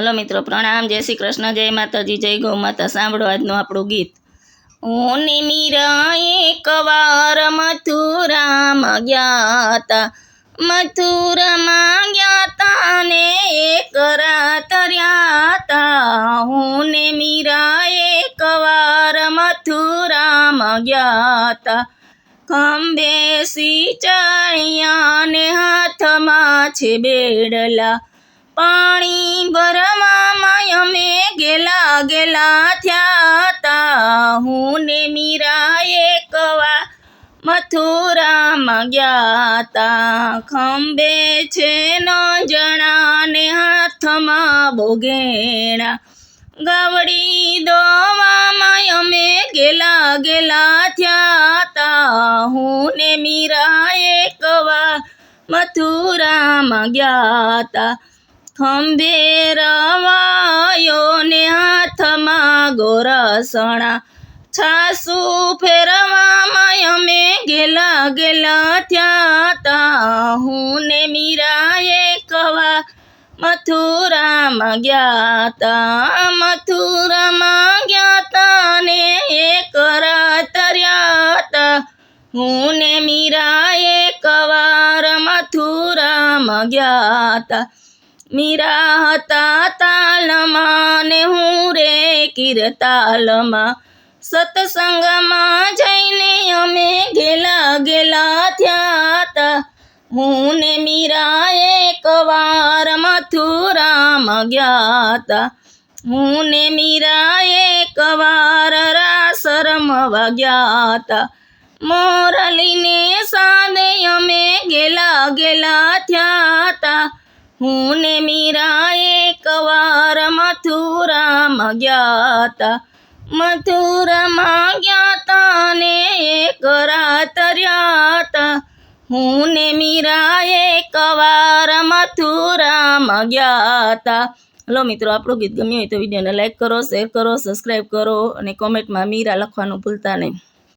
Hello મિત્રો, પ્રણામ. જય શ્રી કૃષ્ણ, જય માતાજી, જય ગૌ માતા. સાંભળો આજનું આપણું ગીત. હું ને મીરા એક વાર મથુરામાં ગયા તા મથુરામાં ગયા તા ને એક રાત રહ્યા તા હું ને મીરા એક વાર મથુરામાં ગયા તા ખંભે સિંચાણિયા ને હાથમાં છે બેડલા. પાણી ભરવામાં અમે ગેલા ગેલા થયા હતા હું ને મીરા એકવા મથુરામાં ગયા તા. ખંભે છે ન જણા ને હાથમાં બોગેણા. ગાવડી દોવામાં અમે ગેલા ગેલા થયા હતા હું ને મીરા એકવા મથુરામાં ગયા તા. ખંભે રવાયો ને હાથમાં ગોરસણા. છાસુ ફેરવામાં અમે ગેલા ગેલા થયા તા. હું ને મીરાએ કવા મથુરામાં ગયા તા. મથુરામાં ગયા તા ને એક રાત રહ્યા તા. હું ને મીરાએ કવાર મથુરામાં ગયા મીરા હતા તાલમાં ને હું રે કિરતાલમાં સત્સંગમાં જઈને અમે ગેલા ગેલા થયા હતા હું ને મીરા એકવાર મથુરામાં ગયા હતા હું ને મીરા એકવાર રાસ રમવા ગયા હતા મોરલીને સાંદે હું ને મીરા એકવાર મથુરામાં ગયા તા મથુરામાં ગયા તા ને એક રાત રહ્યા હું ને મીરા એકવાર મથુરામાં ગયા તા હલો મિત્રો, આપણું ગીત ગમ્યું હોય તો વિડીયોને લાઈક કરો, શેર કરો, સબસ્ક્રાઈબ કરો અને કોમેન્ટમાં મીરા લખવાનું ભૂલતા નહીં.